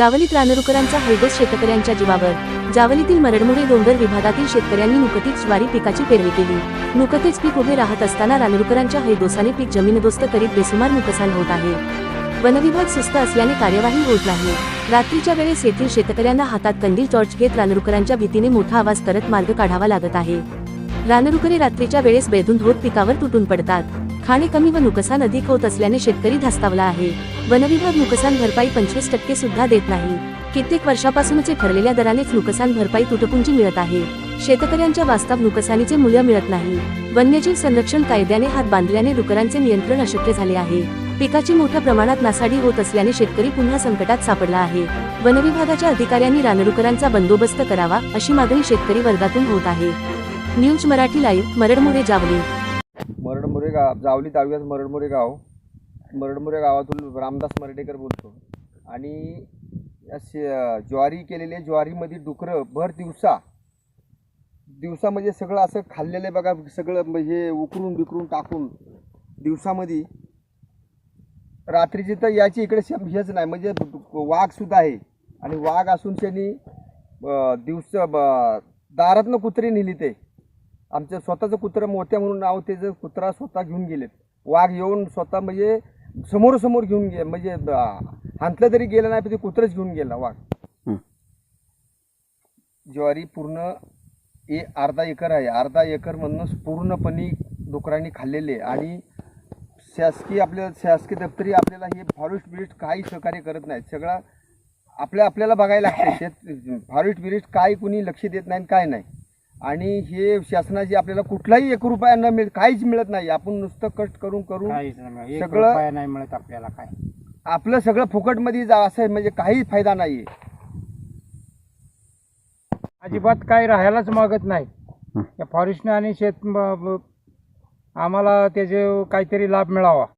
जावलीत रानरुकरांचा हैदोस शेतकऱ्यांच्या जीवावर. जावलीतील मरडमुळे डोंगर विभागातील शेतकऱ्यांनी नुकतीच ज्वारी पिकाची पेरणी केली. नुकतेच पीक उभे राहत असताना रानरुकरांच्या हैदोसाने पीक जमीनदोस्त करीत बेसुमार नुकसान होत आहे. वनविभाग सुस्त असल्याने कार्यवाही होत नाही. रात्रीच्या वेळेस येथील शेतकऱ्यांना हातात कंदील टॉर्च घेत रानरुकरांच्या भीतीने मोठा आवाज करत मार्ग काढावा लागत आहे. रानरुकरे रात्रीच्या वेळेस बेधून धोत पिकावर तुटून पडतात. खाणे कमी व नुकसान अधिक होत असल्याने शेतकरी धास्तावला आहे. वनविभाग नुकसान भरपाई पंचवीस टक्के सुद्धा देत नाही. कित्येक वर्षापासूनचे ठरलेल्या दरानेच नुकसान भरपाई तुटपुंजी मिळत आहे. शेतकऱ्यांच्या वास्तव नुकसानीचे मूल्य मिळत नाही. वन्यजीव संरक्षण कायद्याने हात बांधल्याने डुकरांचे नियंत्रण अशक्य झाले आहे. पिकाची मोठ्या प्रमाणात नासाडी होत असल्याने शेतकरी पुन्हा संकटात सापडला आहे. वनविभागाच्या अधिकाऱ्यांनी रानडुकरांचा बंदोबस्त करावा अशी मागणी शेतकरी वर्गातून होत आहे. न्यूज मराठी लाईव्ह मरडमोरे जावली मरडमुरे गाव जावली तालुक्यात मरडमुरे गाव मरडमुरे गावातून रामदास मर्डेकर बोलतो. आणि या ज्वारी केलेले ज्वारीमध्ये डुकरं भर दिवसा. दिवसा म्हणजे सगळं असं खाल्लेलं आहे बघा सगळं म्हणजे उकरून बिकरून टाकून दिवसामध्ये. रात्रीची तर याची इकडे शे- हेच नाही म्हणजे वाघसुद्धा आहे. आणि वाघ असून त्यांनी दिवस ब- दारातनं कुत्री नेली ते. आमचं स्वतःचं कुत्रं मोठ्या म्हणून नाव त्याचं कुत्रा स्वतः घेऊन गेलेत. वाघ येऊन स्वतः म्हणजे समोर समोर घेऊन गे म्हणजे हांतलं तरी गेलं नाही पण ते कुत्रंच घेऊन गेला वाघ. ज्वारी पूर्ण ए अर्धा एकर आहे. अर्धा एकर म्हणून पूर्णपणे डुकरांनी खाल्लेले. आणि शासकीय आपल्या शासकीय दप्तरी आपल्याला हे फॉरेस्ट बिरिस्ट काही सहकार्य करत नाहीत. सगळं आपल्या आपल्याला बघायला लागते शेत फॉरेस्ट बिरिस्ट काय कुणी लक्ष देत नाही आणि काय नाही. आणि हे शासनाची आपल्याला कुठलाही एक रुपया न मिळत काहीच मिळत नाही. आपण नुसतं कष्ट करून करून काहीच नाही मिळत. एक सगळं- रुपया नाही मिळत आपल्याला काय आपलं सगळं फुकटमध्ये जा असं आहे, म्हणजे काही फायदा नाही अजिबात काही राहायलाच मागत नाही. या फॉरेस्टने आणि शेत म- ब- आम्हाला त्याचे काहीतरी लाभ मिळावा.